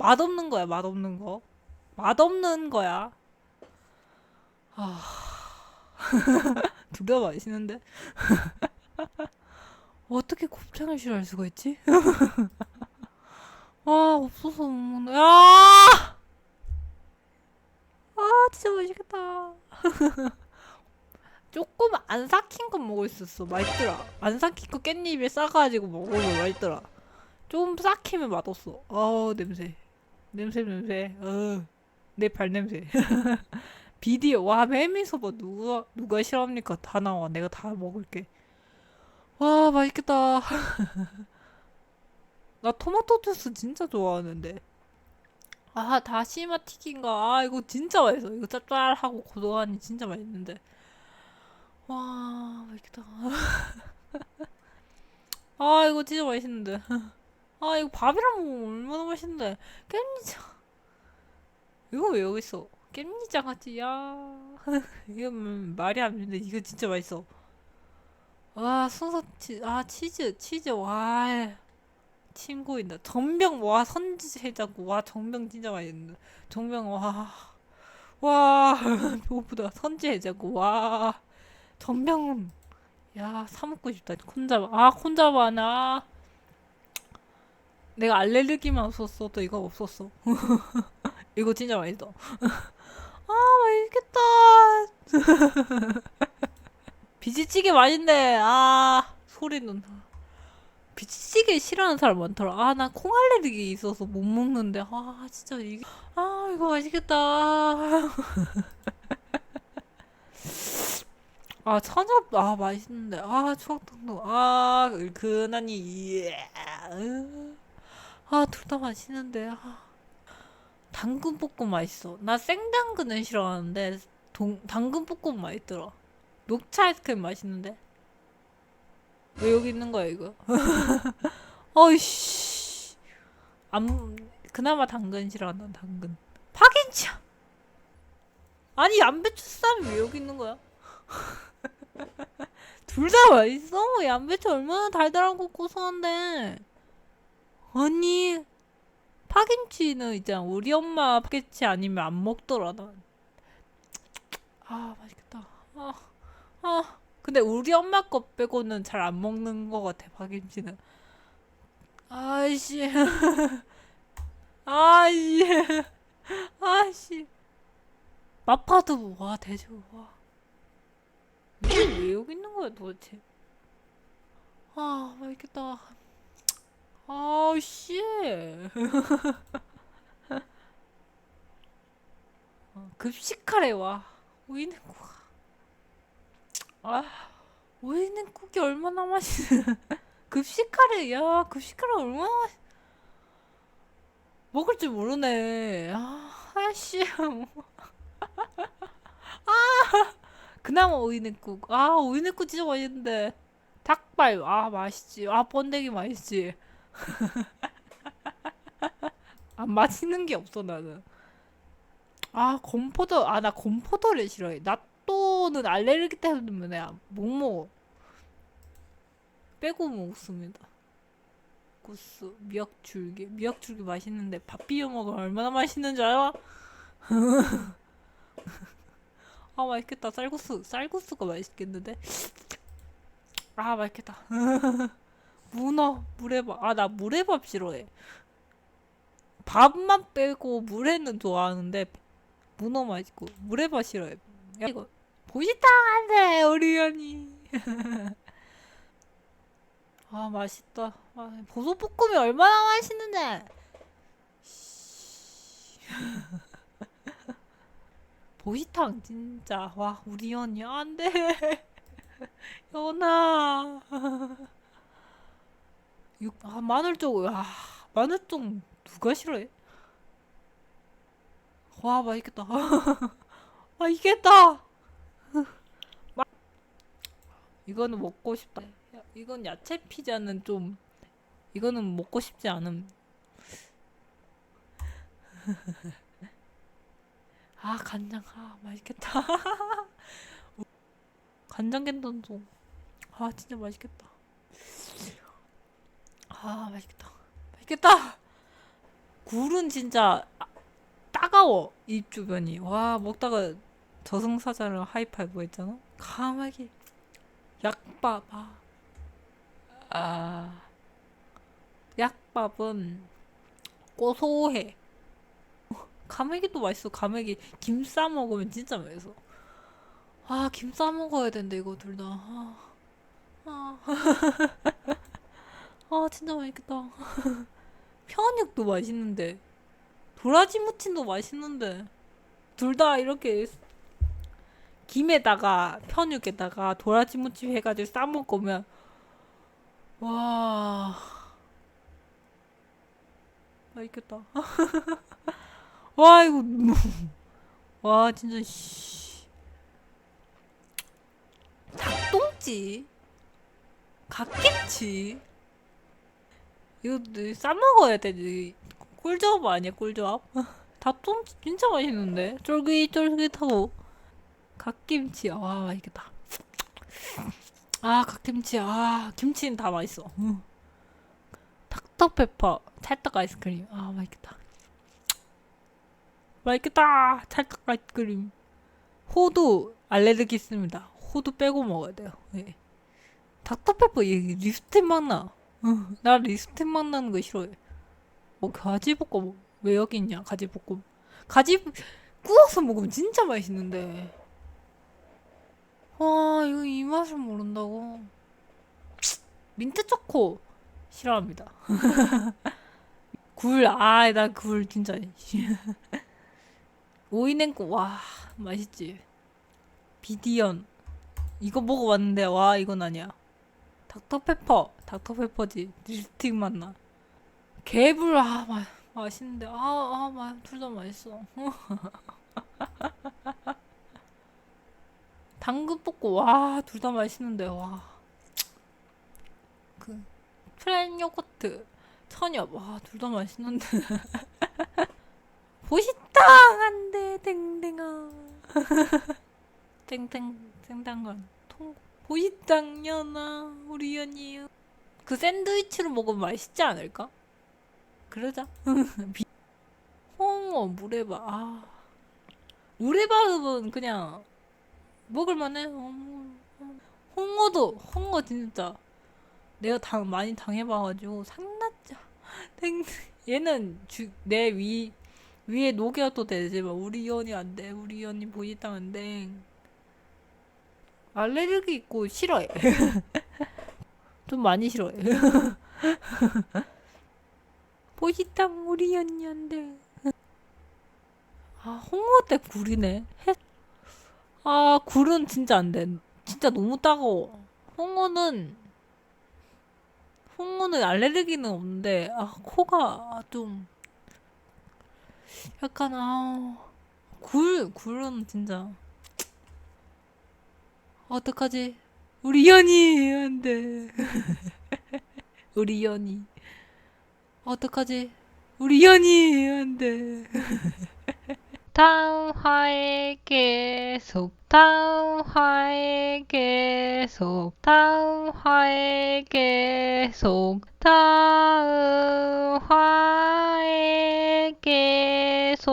맛없는 거야, 맛없는 거. 맛없는 거야. 아. 둘다 맛있는데? 어떻게 곱창을 싫어할 수가 있지? 아, 없어서 못 먹네. 아! 아, 진짜 맛있겠다. 조금 안 삭힌 건 먹을 수 있어. 맛있더라. 안 삭힌 거 깻잎에 싸가지고 먹으면 맛있더라. 좀 삭히면 맛없어. 어 냄새. 냄새 냄새. 어. 내 발냄새. 비디오. 와 메미소바 누가 누가 싫어합니까? 다 나와. 내가 다 먹을게. 와 맛있겠다. 나 토마토 주스 진짜 좋아하는데. 아 다시마 튀긴가. 아 이거 진짜 맛있어. 이거 짭짤하고 고소하니 진짜 맛있는데. 와 맛있겠다. 아 이거 진짜 맛있는데. 아 이거 밥이랑 먹으면 얼마나 맛있는데. 깻잎장. 이거 왜 여기 있어? 깻잎장 같지? 야 이거 음, 말이 안 되는데 이거 진짜 맛있어. 와 순서 치, 아 치즈 치즈 와. 침 고인다. 전병 와 선지 해장국 와 전병 진짜 맛있는데. 전병 와. 와 배고프다. 선지 해장국 와. 전병 야 사먹고 싶다. 콘자바 아 콘자바 하나. 내가 알레르기만 없었어도 이거 없었어. 이거 진짜 맛있어. 아 맛있겠다. 비지찌개 맛있네. 아 소리는. 비지찌개 싫어하는 사람 많더라. 아 나 콩 알레르기 있어서 못 먹는데. 아 진짜 이게 아 이거 맛있겠다. 아 천엽 아 맛있는데. 아 추억탕도 아 근하니 예. 아 둘 다 맛있는데. 아. 당근 볶음 맛있어. 나 생당근은 싫어하는데 동, 당근 볶음 맛있더라. 녹차 아이스크림 맛있는데. 왜 여기 있는 거야 이거? 어이씨. 안 그나마 당근 싫어한다 당근. 파김치야. 아니 양배추 쌈이 왜 여기 있는 거야? 둘 다 맛있어. 양배추 얼마나 달달하고 고소한데. 아니 파김치는 있잖아 우리 엄마 파김치 아니면 안 먹더라 난. 아 맛있겠다. 아, 아 근데 우리 엄마 거 빼고는 잘 안 먹는 거 같아 파김치는. 아이씨, 아이씨, 아이씨. 마파두부 와 대주 와. 이게 왜 여기 있는 거야 도대체? 아 맛있겠다. 아우 씨. 어, 급식하래 와. 오이냉국. 아 오이냉국이 얼마나 맛있. 급식하래 야 급식하래 얼마나 맛. 먹을 줄 모르네. 아 아씨. 아 그나마 오이냉국. 아 오이냉국 진짜 맛있는데. 닭발 아 맛있지. 아 번데기 맛있지. 안 맛있는 게 없어 나는. 아 건포도 아 나 건포도를 싫어해. 낫또는 알레르기 때문에 안- 못 먹어. 빼고 먹습니다. 구스 미역 줄기 미역 줄기 맛있는데 밥 비벼 먹으면 얼마나 맛있는 줄 알아? 아 맛있겠다 쌀국수 쌀국수가 맛있겠는데 아 맛있겠다 문어 물회밥. 아 나 물회밥 싫어해. 밥만 빼고 물회는 좋아하는데 문어 맛있고 물회밥 싫어해. 야, 이거 보시탕 안돼 우리 연이 아 맛있다. 아, 버섯볶음이 얼마나 맛있는데. 보시탕 진짜. 와 우리 연이 안돼. 연아 육, 아, 마늘쪽, 아, 마늘쪽 누가 싫어해? 와, 맛있겠다. 맛있겠다! 마- 이거는 먹고 싶다. 야, 이건 야채 피자는 좀, 이거는 먹고 싶지 않음. 아, 간장, 아, 맛있겠다. 간장 겐돈도, 아, 진짜 맛있겠다. 아 맛있겠다. 맛있겠다. 굴은 진짜 아- 따가워 입 주변이. 와 먹다가 저승사자를 하이파이브 했잖아? 감하게. 약밥 아, 아. 약밥은 고소해. 가메기도 맛있어. 가메기 김 싸 먹으면 진짜 맛있어. 아 김 싸 먹어야 된대 이거 둘다. 아, 아. 아 진짜 맛있겠다. 편육도 맛있는데. 도라지 무침도 맛있는데. 둘 다 이렇게 김에다가 편육에다가 도라지 무침 해가지고 싸 먹으면 와. 맛있겠다. 와 이거 뭐- 와 진짜 씨. 닭똥집? 갓김치 이거 싸 먹어야 돼 꿀조합 아니야 꿀조합? 닭똥집 진짜 맛있는데? 쫄깃쫄깃하고. 갓김치 와 맛있겠다. 아 갓김치 아 김치는 다 맛있어. 응. 닥터페퍼 찰떡 아이스크림. 아 맛있겠다. 맛있겠다 찰떡 아이스크림. 호두 알레르기 있습니다. 호두 빼고 먹어야 돼요. 예. 닥터페퍼 얘 립스틱 맛 나 응, 나 립스틱 맛나는 거 싫어해. 뭐 가지 볶음 왜 여기 있냐 가지 볶음. 가지 구워서 먹으면 진짜 맛있는데. 와 이거 이 맛을 모른다고. 민트 초코 싫어합니다. 굴 아 나 굴 진짜. 오이냉국 와 맛있지. 비디언. 이거 먹어봤는데 와 이건 아니야. 닥터페퍼 닥터페퍼지 립스틱 맛나. 개불 아 마, 맛있는데. 아아둘 다 맛있어. 당근볶음 와둘 다 맛있는데 와그 프렌 요거트 천엽 와둘 다 맛있는데. 안돼 땡땡아. 땡땡 땡당간 통 보시당 연아 우리 연이요 그 샌드위치로 먹으면 맛있지 않을까? 그러자. 비- 홍어 물에밥 아. 물에밥은 그냥 먹을만해? 어, 홍어도 홍어 진짜 내가 당 많이 당해봐가지고 상납자 땡. 얘는 주, 내 위 위에 녹여도 되지만 우리 연이 안 돼. 우리 연이 보이당 안돼 알레르기 있고 싫어해 좀 많이 싫어해 보이당 우리 안돼 아 홍어 때 굴이네. 해- 아 굴은 진짜 안 돼 진짜 너무 따가워. 홍어는 홍어는 알레르기는 없는데 아 코가 좀 약간 아 굴 굴은 진짜. 어떡하지 우리 연이 안 돼 우리 연이. 어떡하지? 우리 연이 안 돼 다음 화에 계속 다음 화에 계속 다음 화에 계속 다음 화에 계속